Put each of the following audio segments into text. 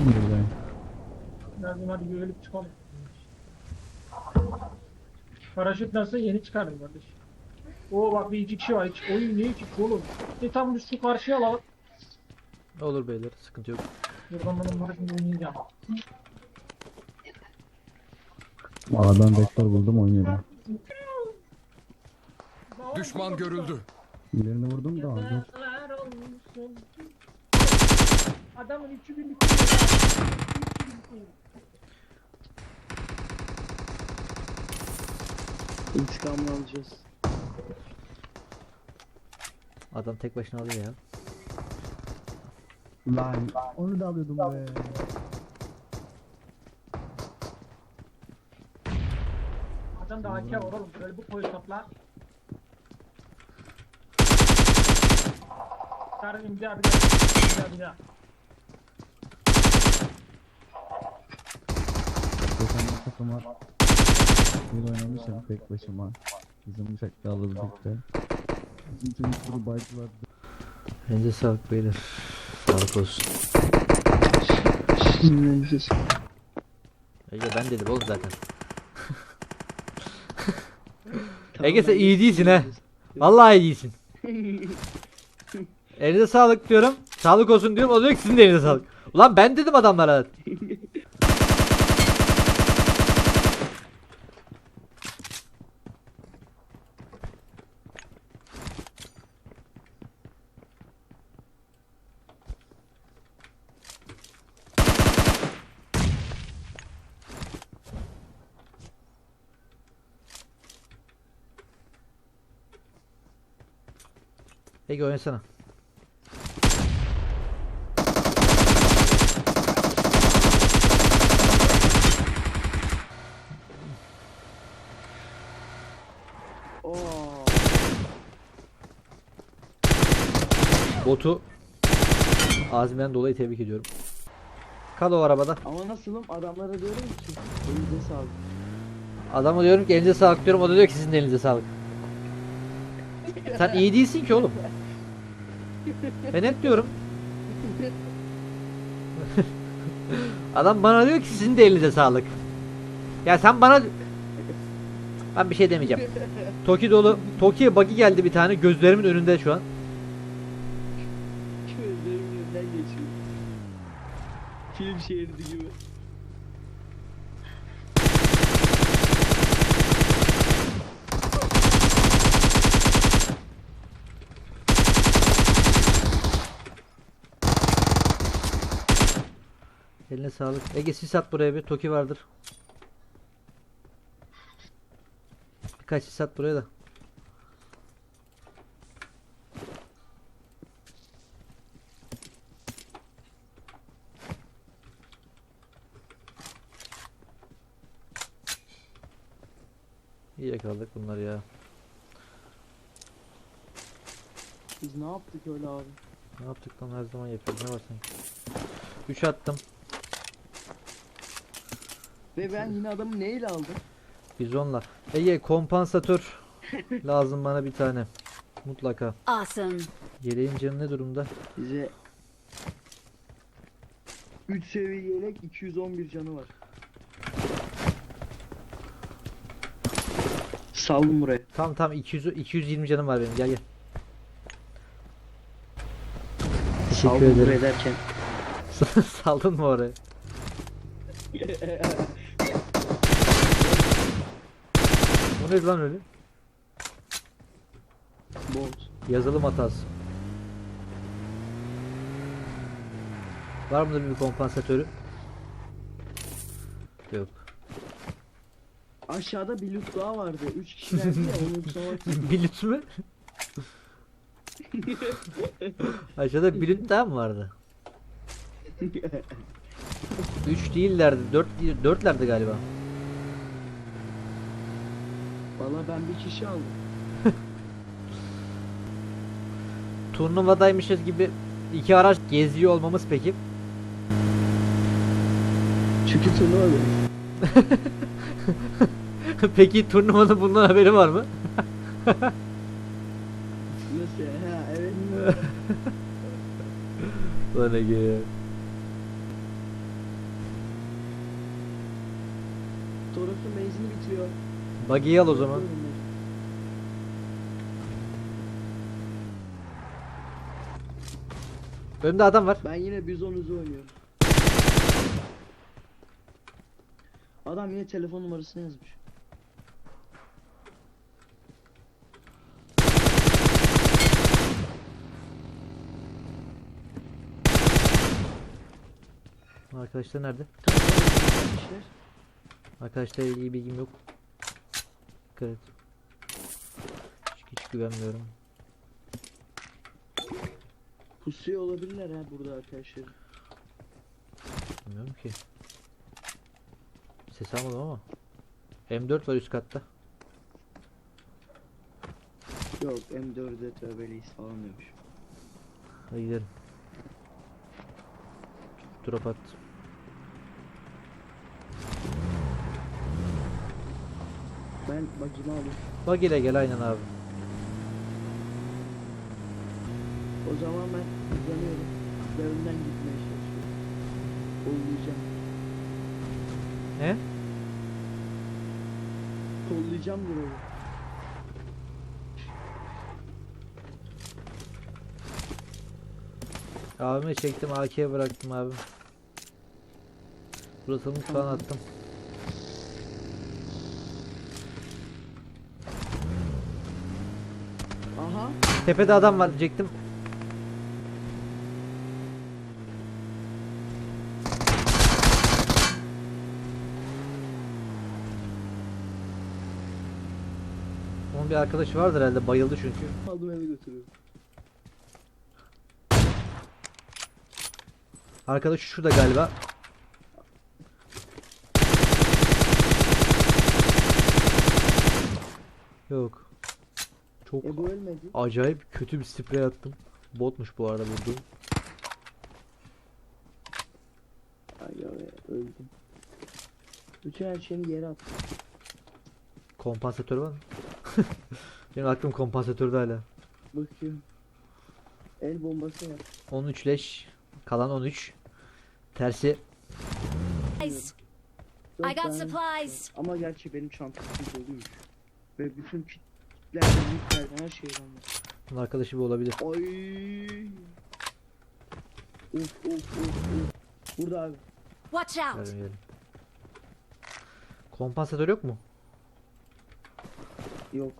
Buradayım. Lazım hadi güvenlik çıkalım. Paraşüt nasıl yeni çıkardım kardeş. Oo bak bir iki kişi var. Hiç, oy ne iki kişi oğlum. E tam biz şu karşıya alalım. Olur beyler sıkıntı yok. Buradan benim paraşütü oynayacağım. A'dan vektör buldum oynuyorum. Düşman görüldü. Birini vurdum da aldım. Adamın içi bir İntikamını alacağız. Adam tek başına alıyor ya. Lan onu da alıyordum be. Adam da AK var oğlum. Böyle bu koyu topla. Bir daha bir daha. Bir daha. Bir takım var. Bir oynamışım tek başıma. Bizim uçakta alırdık da. Bizim çocukları baydılar. Elinize sağlık beyler. Sağlık olsun. Ege ben dedim oğlum zaten. Ege sen iyi değilsin ha. Vallahi iyi değilsin. Elinize sağlık diyorum. Sağlık olsun diyorum. O diyor ki sizin de elinize sağlık. Ulan ben dedim adamlara. Ege oynasana. Botu azminden dolayı tebrik ediyorum. Kal o arabada. Ama nasılım? Adamlara diyorum ki elinize sağlık. Adama diyorum ki elinize sağlık diyorum. O da diyor ki sizin de elinize sağlık. Sen iyi değilsin ki oğlum. Ben hep diyorum. Adam bana diyor ki sizin de elinize sağlık. Ya sen bana ben bir şey demeyeceğim. Toki dolu. Toki'ye buggy geldi bir tane gözlerimin önünde şu an. Gözlerimin önünden geçiyor. Film şeridi gibi. Eline sağlık. Ege sis at buraya bir. Toki vardır. Birkaç sis at buraya da. İyi yakaladık bunları ya. Biz ne yaptık öyle abi? Ne yaptık lan her zaman yapıyoruz. Ne var sanki? 3 attım. Ve ben yine adamı neyle aldım? Bizonla. Ege kompansatör lazım bana bir tane. Mutlaka. Awesome. Yeleğin canı ne durumda? Bize 3 seviye yelek 211 canı var. Saldım buraya. Tam tam 200 220 canım var benim. Gel gel. Teşekkür Saldım buraya ederim. derken. Saldın mı oraya? O ne lan öyle? Bolt. Yazılım hatası. Var mıdır bir kompansatörü? Yok. Aşağıda bir loot daha vardı. 3 kişilerdi ya onu yoksa Bilit mi? Aşağıda bilit daha mı vardı? 3 değillerdi. 4 4'lerdi galiba. Valla ben bir kişi aldım. Turnuvadaymışız gibi iki araç geziyor olmamız peki. Çünkü turnuva Peki turnuvanın bundan haberi var mı? Nasıl ya? Ha evet. Lan Ege ya. Toros'un benzini bitiyor. Buggy'yi al o zaman. Önümde adam var. Ben yine bizon hızı oynuyorum. Adam yine telefon numarasını yazmış. Arkadaşlar nerede? Yazmışlar? Arkadaşlar iyi bilgim yok. Dikkat et. Hiç, hiç güvenmiyorum. Pusuyor olabilirler ha burada arkadaşlar. Bilmiyorum ki. Ses almadım ama. M4 var üst katta. Yok M4'e tövbeliyiz falan demiş. Hadi gidelim. Drop at. Ben bakayım alayım. Bak ile gel aynen abi. O zaman ben hızlanıyorum. Ve önden gitmeye çalışıyorum. Kollayacağım. Ne? Kollayacağım burayı. Abime çektim AK'ye bıraktım abi. Burası mutfağına attım. Tepede adam var diyecektim. Onun bir arkadaşı vardır herhalde bayıldı çünkü. Aldım eve götürüyorum. Arkadaş şurada galiba. Yok. Çok E bu ölmedi. acayip kötü bir sprey attım. Botmuş bu arada vurduğum. Ay ya öldüm. Bütün her şeyini yere attım. Kompansatör var mı? Benim aklım kompansatörde hala. Bakıyorum. El bombası var. 13 leş. Kalan 13. Tersi Supplies. Dört I got tane. supplies. Ama gerçi benim çantam doluymuş. Ve bütün kitlerden, yüklerden her şey var. bunun arkadaşı bu olabilir. Ay. Of of of of. Burada abi. Watch out. Vermeyelim. Kompansatör yok mu? Yok.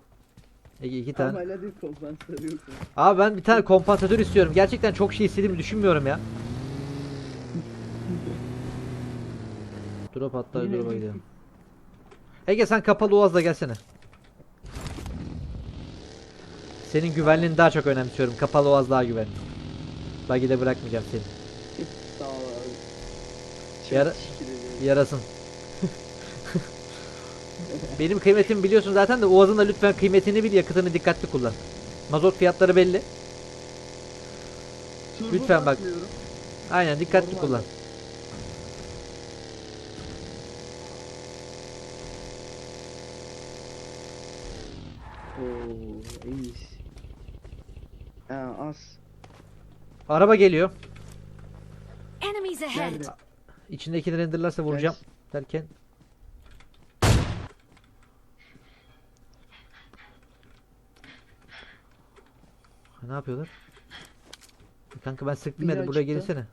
Ege iki Ama tane. hala bir kompansatör yok. Abi ben bir tane kompansatör istiyorum. Gerçekten çok şey istediğimi düşünmüyorum ya. Drop hatta Yine drop'a gidelim. Ege sen kapalı Uaz'la gelsene. Senin güvenliğini daha çok önemsiyorum. Kapalı Uaz daha güvenli. Buggy'de bırakmayacağım seni. Sağ ol abi. Yara-. Yarasın. Benim kıymetimi biliyorsun zaten de Uaz'ın da lütfen kıymetini bil, yakıtını dikkatli kullan. Mazot fiyatları belli. Turbo lütfen bak. basmıyorum. Aynen dikkatli Normal. kullan. Oo, iyi. Ha, az. Araba geliyor. Enemies ahead. Nerede? İçindekileri renderlarsa vuracağım derken. Ha, Ne yapıyorlar? E Kanka ben sıktım Biri ya buraya açıkta. gelsene.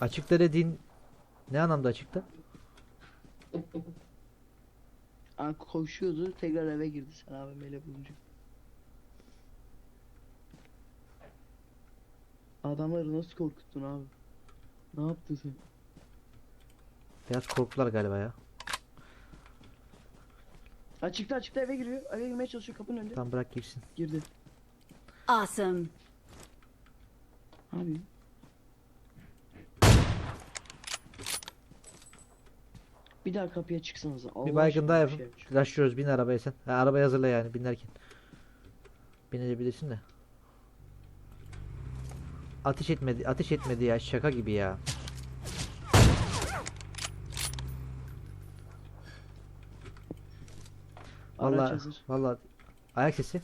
Açıkta dediğin ne anlamda açıkta? Aa, koşuyordu tekrar eve girdi sen AVM'yle bulunca. Adamları nasıl korkuttun abi? Ne yaptın sen? Biraz korktular galiba ya. Açıkta açıkta eve giriyor. Eve girmeye çalışıyor kapının önünde. Tam bırak girsin. Girdi. Awesome. Abi. Bir daha kapıya çıksanız. Bir baygın daha yapın. Rushlıyoruz bin arabaya sen. Ha, arabayı hazırla yani binlerken. Binebilirsin de. Ateş etmedi, ateş etmedi ya şaka gibi ya. Hazır. vallahi ayak sesi.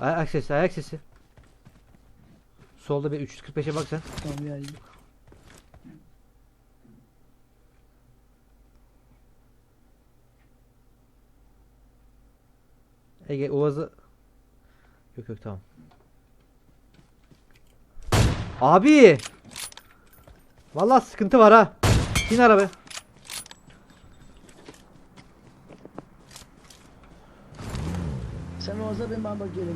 Ayak sesi, ayak sesi. Solda bir 345'e bak sen. Tamam geldim. Ege Oğaz'ı Yok yok tamam. Abi! Vallahi sıkıntı var ha. Bin araba. Sen Oğuz'a ben bana bak gene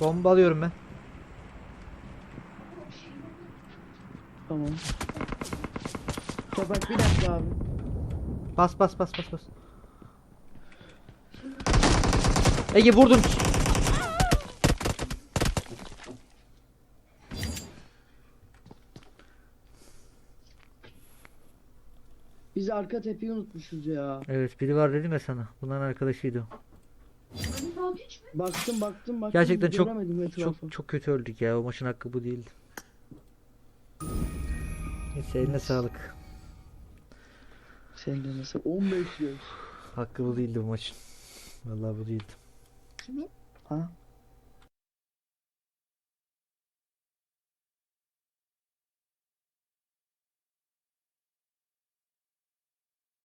Bomba alıyorum ben. Tamam. Toprak bir dakika abi. Bas bas bas bas bas. Ege vurdum. Biz arka tepeyi unutmuşuz ya. Evet biri var dedim ya sana. Bunların arkadaşıydı. Baktım baktım baktım. Gerçekten çok çok çok kötü öldük ya. O maçın hakkı bu değildi. Neyse eline sağlık. Sen de nasıl 15 yaş. Hakkı bu değildi bu maçın. Vallahi bu değildi. Ha?